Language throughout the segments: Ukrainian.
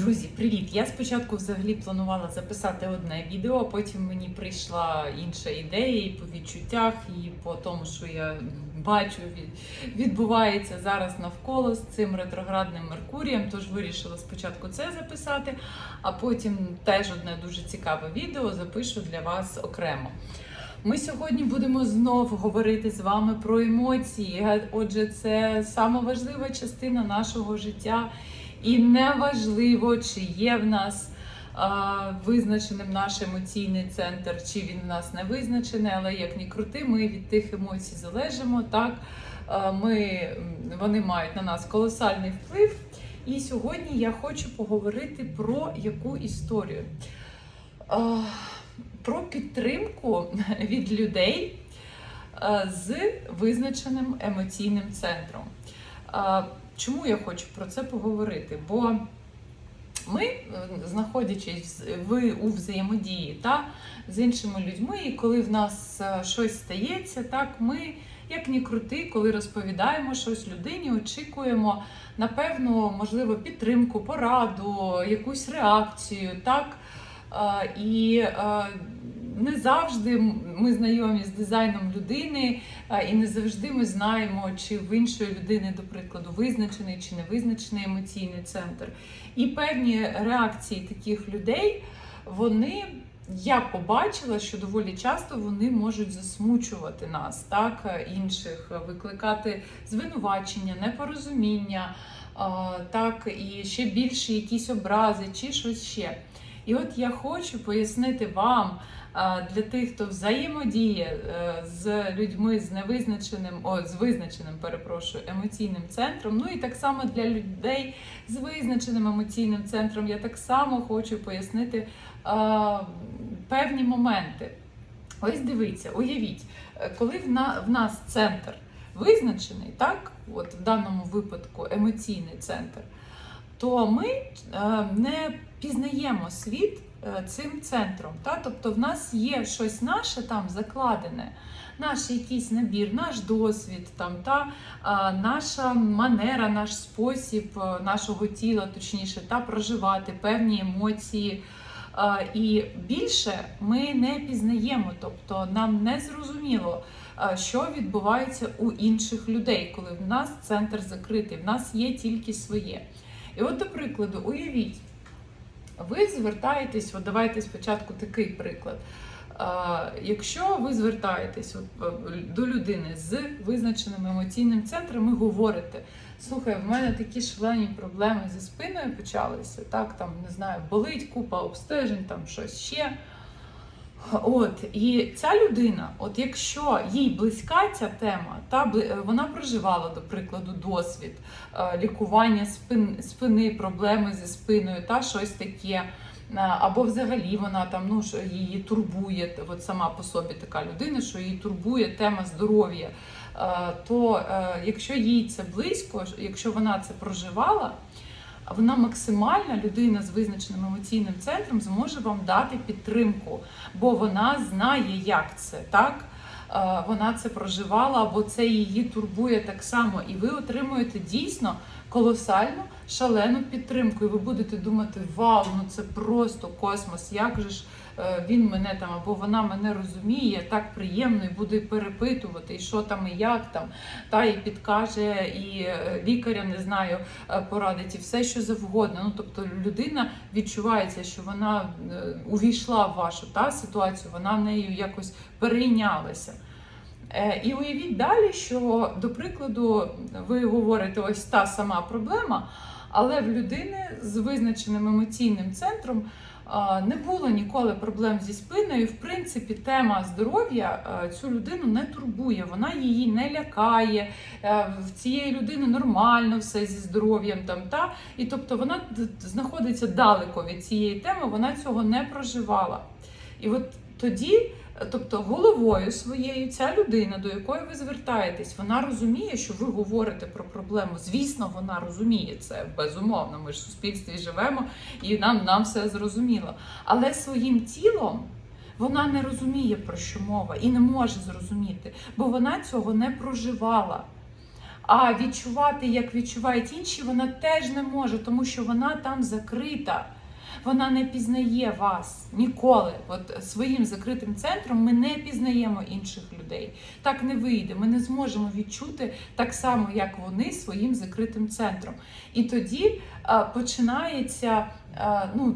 Друзі, привіт! Я спочатку взагалі планувала записати одне відео, а потім мені прийшла інша ідея і по відчуттях, і по тому, що я бачу, відбувається зараз навколо з цим ретроградним Меркурієм. Тож вирішила спочатку це записати, а потім теж одне дуже цікаве відео запишу для вас окремо. Ми сьогодні будемо знов говорити з вами про емоції. Отже, це сама важлива частина нашого життя. І неважливо, чи є в нас а, визначеним наш емоційний центр, чи він в нас не визначений, але як ні крути, ми від тих емоцій залежимо. Так А, ми, вони мають на нас колосальний вплив. І сьогодні я хочу поговорити про яку історію? А, Про підтримку від людей з визначеним емоційним центром. Чому я хочу про це поговорити? Бо ми, е, знаходячись в, у взаємодії та, з іншими людьми, і коли в нас е, щось стається, так ми, як ні крути, коли розповідаємо щось людині, очікуємо на певну, можливо, підтримку, пораду, якусь реакцію, так. І е, не завжди ми знайомі з дизайном людини, І не завжди ми знаємо, чи в іншої людини, до прикладу, визначений чи не визначений емоційний центр. І певні реакції таких людей, вони. Я побачила, що доволі часто вони можуть засмучувати нас, так інших, викликати звинувачення, непорозуміння, так і ще більше якісь образи чи щось ще. І от я хочу пояснити вам для тих, хто взаємодіє е, з людьми з невизначеним, о, з визначеним, перепрошую, емоційним центром. Ну і так само для людей з визначеним емоційним центром я так само хочу пояснити а, певні моменти. Ось дивіться, уявіть, е, коли в, на, в нас центр визначений, так, от в даному випадку емоційний центр, то ми е, не пізнаємо світ е, цим центром. Та? Тобто в нас є щось наше там закладене, наш якийсь набір, наш досвід, там, та, а, наша манера, наш спосіб е, нашого тіла, точніше, та, проживати певні емоції. А, І більше ми не пізнаємо, тобто нам не зрозуміло, що відбувається у інших людей, коли в нас центр закритий, в нас є тільки своє. І от, до прикладу, уявіть, ви звертаєтесь, от давайте спочатку такий приклад. Якщо ви звертаєтесь е, до людини з визначеним емоційним центром і говорите, слухай, в мене такі шалені проблеми зі спиною почалися, так, там, не знаю, болить купа обстежень, там щось ще. От, і ця людина, от якщо їй близька ця тема, та е, вона проживала, до прикладу, досвід е, лікування спин, спини, проблеми зі спиною, та щось таке. е, Або взагалі вона там ну що її турбує, от сама по собі така людина, що її турбує тема здоров'я. То якщо їй це близько, якщо вона це проживала, вона максимальна людина з визначеним емоційним центром зможе вам дати підтримку, бо вона знає, як це так. Е, Вона це проживала, або це її турбує так само, і ви отримуєте дійсно колосальну шалену підтримку. І ви будете думати, вау, ну це просто космос. Як же ж е, він мене там або вона мене розуміє, так приємно і буде перепитувати, і що там, і як там, та і підкаже, і е, лікаря не знаю, е, порадить, і все, що завгодно. Ну тобто людина відчувається, що вона увійшла в вашу та ситуацію, вона нею якось перейнялася. І уявіть далі, що, до прикладу, ви говорите, ось та сама проблема, але в людини з визначеним емоційним центром не було ніколи проблем зі спиною. В принципі, тема здоров'я цю людину не турбує, вона її не лякає. е, В цієї людини нормально все зі здоров'ям там та і тобто вона знаходиться далеко від цієї теми, вона цього не проживала. І от тоді. Тобто головою своєю ця людина, до якої ви звертаєтесь, вона розуміє, що ви говорите про проблему. Звісно, вона розуміє це безумовно. Ми ж в суспільстві живемо і нам, нам все зрозуміло. Але своїм тілом вона не розуміє, про що мова, і не може зрозуміти, бо вона цього не проживала. А відчувати, як відчувають інші, вона теж не може, тому що вона там закрита. Вона не пізнає вас ніколи. От своїм закритим центром ми не пізнаємо інших людей. Так не вийде. Ми не зможемо відчути так само, як вони своїм закритим центром. І тоді а, починається. а, ну,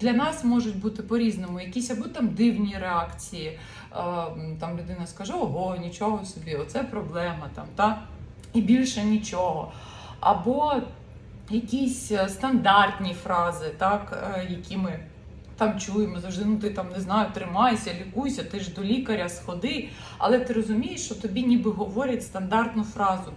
для нас можуть бути по-різному, якісь або там дивні реакції. А, там людина скаже, ого, нічого собі, оце проблема там, та? і більше нічого. Або якісь е, стандартні фрази, так, е, які ми там чуємо завжди, ну ти там не знаю, тримайся, лікуйся, ти ж до лікаря сходи, але ти розумієш, що тобі ніби говорять стандартну фразу.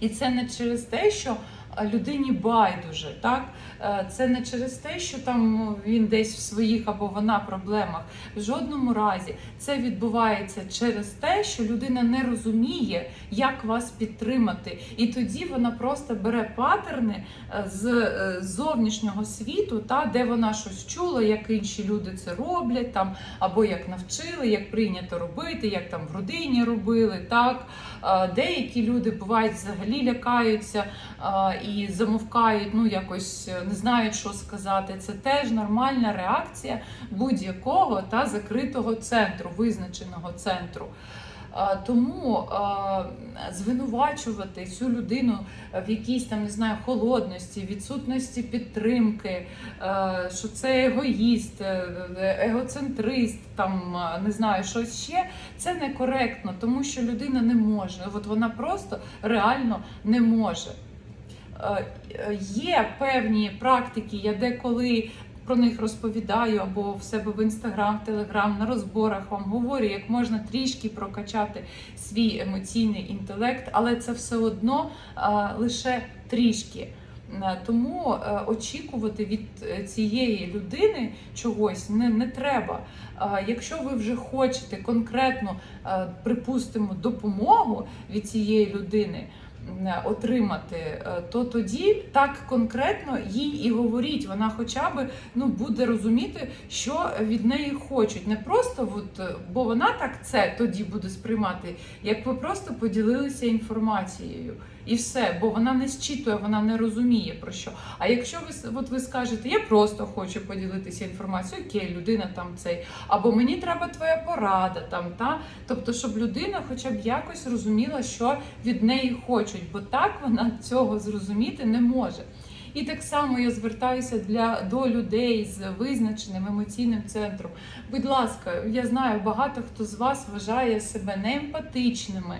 І це не через те, що людині байдуже, так? Е, Це не через те, що там ну, він десь в своїх або вона проблемах. В жодному разі це відбувається через те, що людина не розуміє, як вас підтримати. І тоді вона просто бере патерни е, з е, зовнішнього світу, та де вона щось чула, як інші люди це роблять, там або як навчили, як прийнято робити, як там в родині робили. Так деякі люди бувають взагалі лякаються і замовкають, ну якось е, не знають, що сказати. Це теж нормальна реакція будь-якого та закритого центру, визначеного центру. Тому звинувачувати цю людину в якійсь там не знаю холодності, відсутності підтримки, е, що це егоїст, е, егоцентрист, там не знаю, щось ще, це некоректно, тому що людина не може. От вона просто реально не може. Е, е, Є певні практики, я деколи про них розповідаю або в себе в інстаграм, телеграм, на розборах вам говорю, як можна трішки прокачати свій емоційний інтелект, але це все одно лише трішки. Е, Тому е, очікувати від е, цієї людини чогось не, не треба. Е, Якщо ви вже хочете конкретно, е, припустимо, допомогу від цієї людини, отримати, е, то тоді так конкретно їй і говоріть. Вона хоча б ну буде розуміти, що від неї хочуть. Не просто от, е, бо вона так це тоді буде сприймати, як ви просто поділилися інформацією. І все, бо вона не зчитує, вона не розуміє про що. А якщо ви от ви скажете, я просто хочу поділитися інформацією, окей, людина там цей, або мені треба твоя порада, там та тобто, щоб людина хоча б якось розуміла, що від неї хочуть, бо так вона цього зрозуміти не може. І так само я звертаюся для до людей з визначеним емоційним центром. Будь ласка, я знаю, багато хто з вас вважає себе неемпатичними,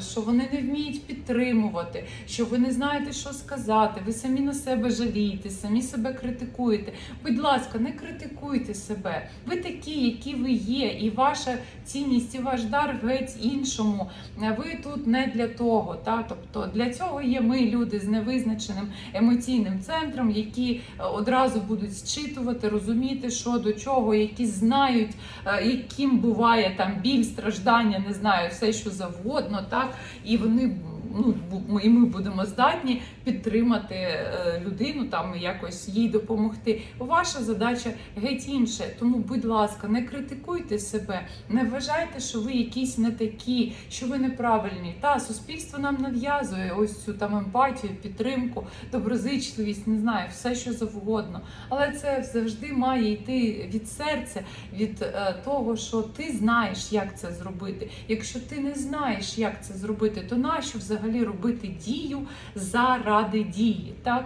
що вони не вміють підтримувати, що ви не знаєте, що сказати. Ви самі на себе жалієте, самі себе критикуєте. Будь ласка, не критикуйте себе. Ви такі, які ви є, і ваша цінність, і ваш дар геть іншому. Ви тут не для того. Та? Тобто для цього є ми, люди з невизначеним емоційним центром, які е, одразу будуть зчитувати, розуміти, що до чого, які знають, е, яким буває там біль, страждання, не знаю, все що завгодно, так і вони. Ну, і ми будемо здатні підтримати е, людину, там якось їй допомогти. Ваша задача геть інша. Тому, будь ласка, не критикуйте себе, не вважайте, що ви якісь не такі, що ви неправильні. Та суспільство нам нав'язує ось цю там емпатію, підтримку, доброзичливість, не знаю, все що завгодно. Але це завжди має йти від серця, від е, того, що ти знаєш, як це зробити. Якщо ти не знаєш, як це зробити, то нащо взагалі робити дію заради дії? Так?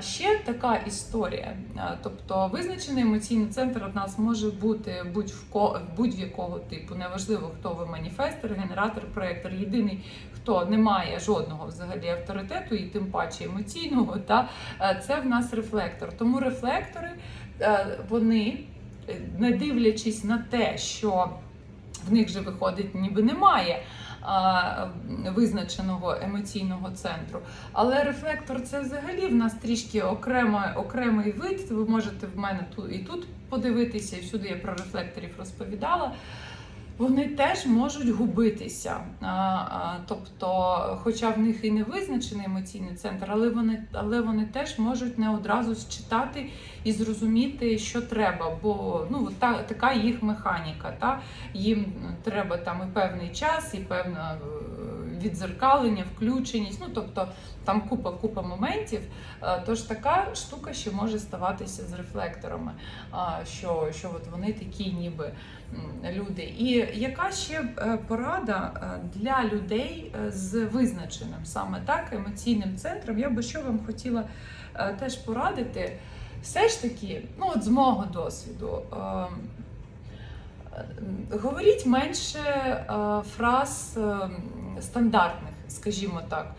Ще така історія. Тобто визначений емоційний центр в нас може бути будь-якого типу. Неважливо, хто ви маніфестор, генератор, проєктор. Єдиний, хто не має жодного взагалі авторитету, і тим паче емоційного, та це в нас рефлектор. Тому рефлектори вони, не дивлячись на те, що в них же виходить, ніби немає визначеного емоційного центру. Але рефлектор це взагалі в нас трішки окремо, окремий вид. Ви можете в мене тут і тут подивитися, і всюди я про рефлекторів розповідала. Вони теж можуть губитися. Тобто, хоча в них і не визначений емоційний центр, але вони, але вони теж можуть не одразу считати і зрозуміти, що треба. Бо ну, та, така їх механіка. Та? Їм треба там і певний час, і певна відзеркалення, включеність. Ну тобто там купа купа моментів. Е, Тож така штука ще може ставатися з рефлекторами, що, що от вони такі, ніби люди. І яка ще е, порада е, для людей е, з визначеним саме так емоційним центром? Я би що вам хотіла е, теж порадити. Все ж таки, ну от з мого досвіду. е, е, Говоріть менше е, фраз е, стандартних, скажімо так.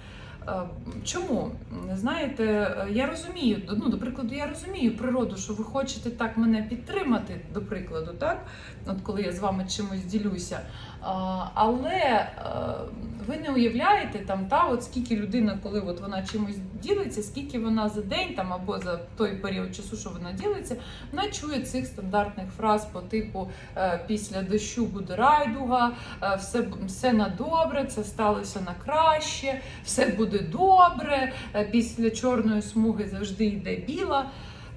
Е, Чому? Знаєте, е, я розумію, ну, до прикладу, я розумію природу, що ви хочете так мене підтримати, до прикладу, так? От коли я з вами чимось ділюся. Але е, ви не уявляєте там, та, от скільки людина, коли от вона чимось ділиться, скільки вона за день там або за той період часу, що вона ділиться, вона чує цих стандартних фраз по типу після дощу буде райдуга, все, все на добре, це сталося на краще, все буде добре. е, Після чорної смуги завжди йде біла.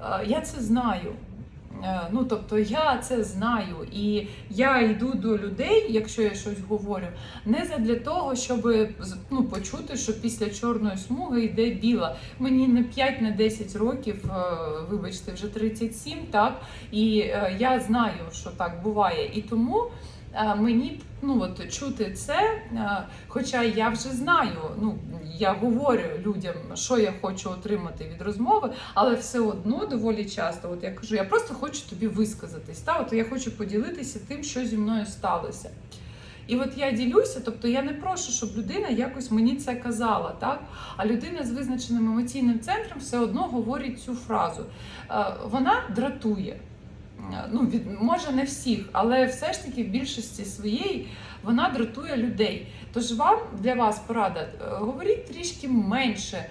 Е, Я це знаю. Е, Ну, тобто я це знаю, і я йду до людей, якщо я щось говорю, не задля того, щоб ну, почути, що після чорної смуги йде біла. Мені не 5, не 10 років, вибачте, вже 37, так і я знаю, що так буває. І тому мені ну от чути це, е, хоча я вже знаю, ну я говорю людям, що я хочу отримати від розмови, але все одно доволі часто, от я кажу, я просто хочу тобі висказатись. Та от я хочу поділитися тим, що зі мною сталося. І от я ділюся, тобто я не прошу, щоб людина якось мені це казала, так? А людина з визначеним емоційним центром все одно говорить цю фразу. Е, Вона дратує. Е, Ну, від, може не всіх, але все ж таки в більшості своєї вона дратує людей. Тож вам для вас порада, е, говоріть трішки менше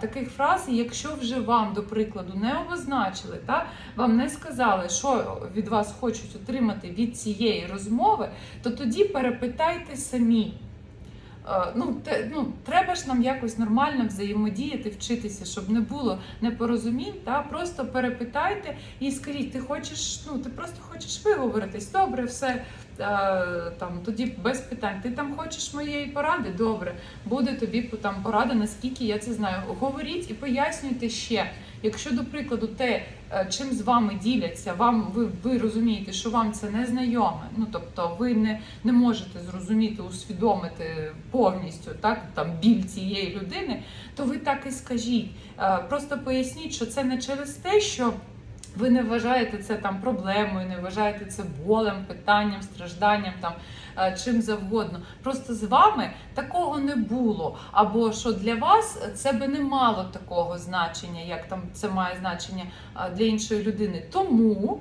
таких фраз, якщо вже вам, до прикладу, не обозначили, та, вам не сказали, що від вас хочуть отримати від цієї розмови, то тоді перепитайте самі. Е, Ну, те, ну, треба ж нам якось нормально взаємодіяти, вчитися, щоб не було непорозумінь. Та просто перепитайте і скажіть, ти хочеш, ну ти просто хочеш виговоритись. Добре, все е, там тоді без питань. Ти там хочеш моєї поради? Добре, буде тобі там порада, наскільки я це знаю. Говоріть і пояснюйте ще. Якщо, до прикладу, те, чим з вами діляться, вам ви, ви розумієте, що вам це не знайоме. Ну тобто, ви не, не можете зрозуміти, усвідомити повністю так там біль цієї людини, то ви так і скажіть. Е, Просто поясніть, що це не через те, що. Ви не вважаєте це там проблемою, не вважаєте це болем, питанням, стражданням, там е, чим завгодно. Просто з вами такого не було. Або що для вас це би не мало такого значення, як там це має значення е, для іншої людини. Тому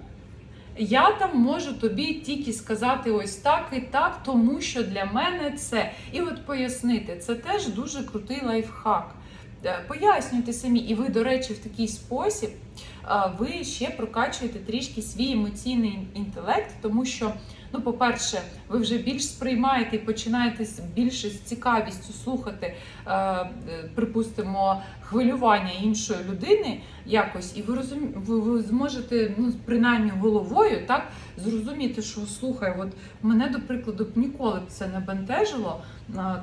я там можу тобі тільки сказати ось так і так, тому що для мене це. І от пояснити, це теж дуже крутий лайфхак. Е, Пояснюйте самі, і ви, до речі, в такий спосіб е, ви ще прокачуєте трішки свій емоційний інтелект, тому що, ну, по-перше, ви вже більш сприймаєте і починаєте більше з цікавістю слухати, е, припустимо, хвилювання іншої людини якось, і ви розумі... ви, ви зможете, ну, принаймні головою, так, зрозуміти, що слухай, от мене, до прикладу, б ніколи б це не бентежило.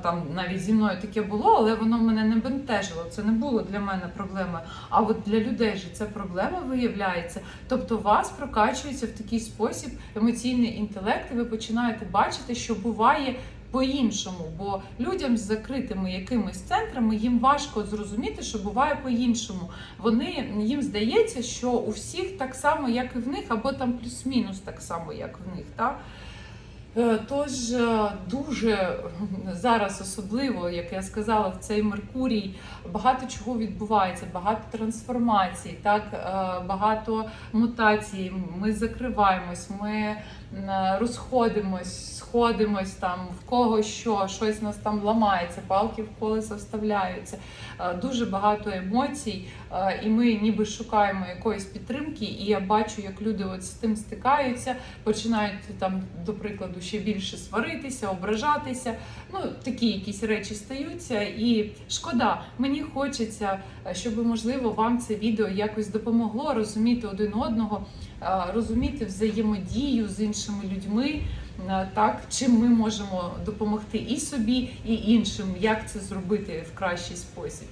Там навіть зі мною таке було, але воно мене не бентежило. Це не було для мене проблемою. А от для людей же це проблема виявляється. Тобто, вас прокачується в такий спосіб емоційний інтелект, і ви починаєте бачити, що буває. По-іншому, бо людям з закритими якимись центрами їм важко зрозуміти, що буває по-іншому. Вони їм здається, що у всіх так само, як і в них, або там плюс-мінус так само, як в них. Так? Е, Тож е, дуже е, зараз особливо, як я сказала, в цей Меркурій багато чого відбувається, багато трансформацій, так багато мутацій. Ми закриваємось, ми розходимось, сходимось там в кого що, щось нас там ламається, палки в колеса вставляються. Дуже багато емоцій, і ми ніби шукаємо якоїсь підтримки. І я бачу, як люди от з тим стикаються, починають там, до прикладу, ще більше сваритися, ображатися. Ну, такі якісь речі стаються. І шкода, мені хочеться, е, щоб можливо вам це відео якось допомогло розуміти один одного, е, розуміти взаємодію з іншими людьми. е, так, чим ми можемо допомогти і собі, і іншим, як це зробити в кращий спосіб.